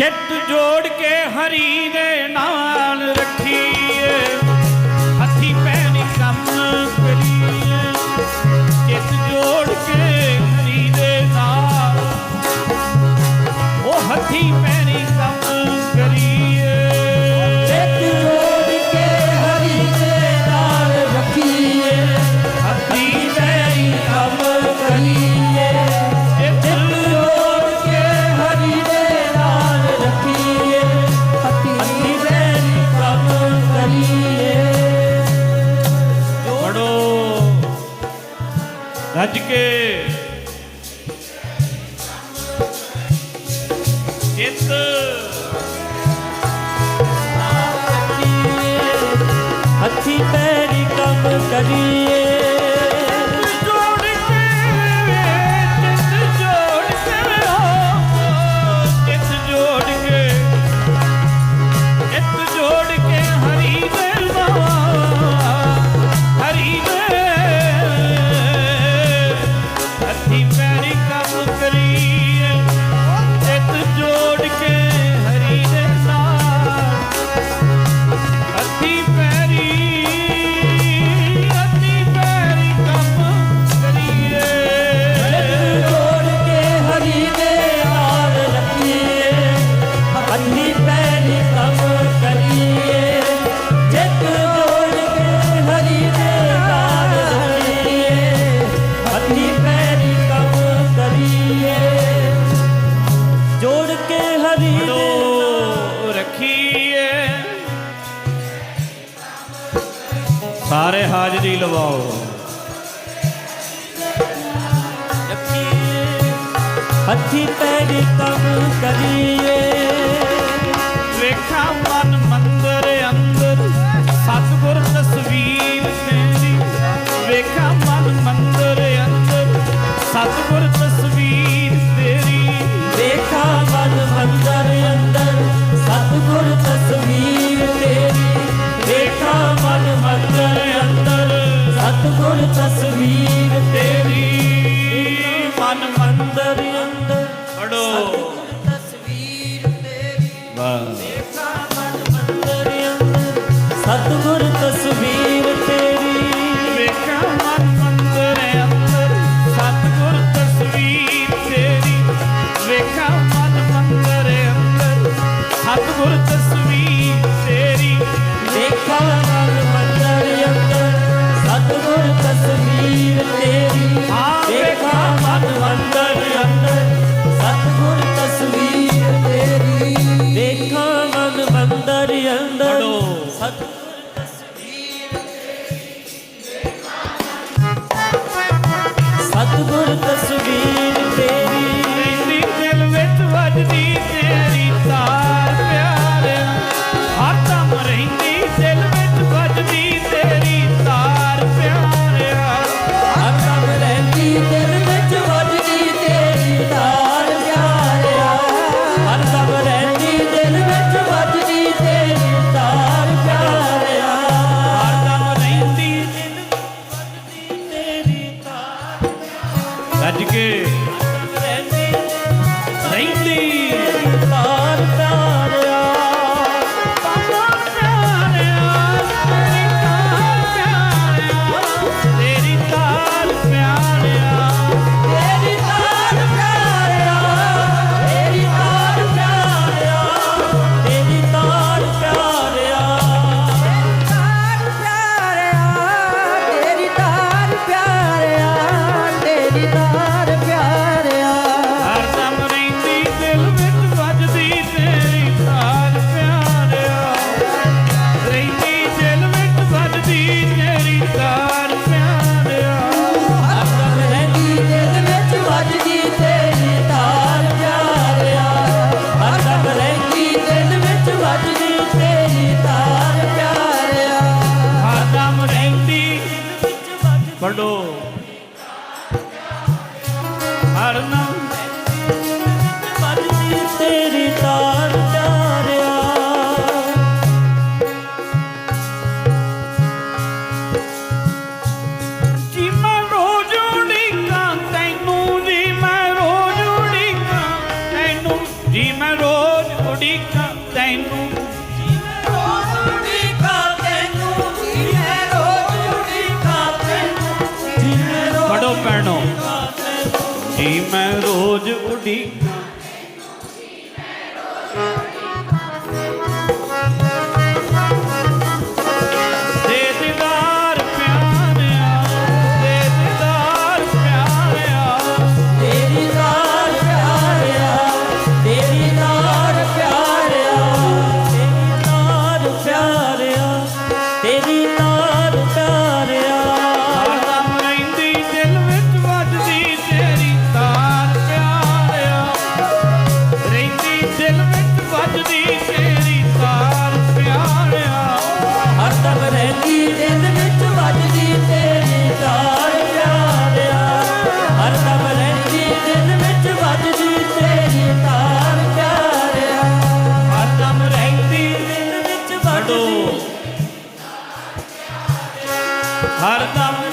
ਚਿੱਤ ਜੋੜ ਕੇ ਹਰੀ ਦੇ ਨਾਲ ਰੱਖ ਰੱਜ ਕੇ। ਚਿੱਤ ਹੱਥੀ ਪੈਰੀ ਕੰਮ ਕਰੀ। ਸਾਰੇ ਹਾਜ਼ਰੀ ਲਵਾਓ। ਹੱਥੀ ਪੈਰ ਕੰਮ ਕਰੀਏ। ਵੇਖਾਂ ਮਨ ਮੰਦਰ ਅੰਦਰ ਸਤਗੁਰ ਤਸਵੀਰ ਤੇਰੀ ਵੇਖਾਂ ਮਨ ਮੰਦਰ ਅੰਦਰ ਸਤਗੁਰ the only chance to leave. gurta subir I don't know. রোজ উঠি Ardam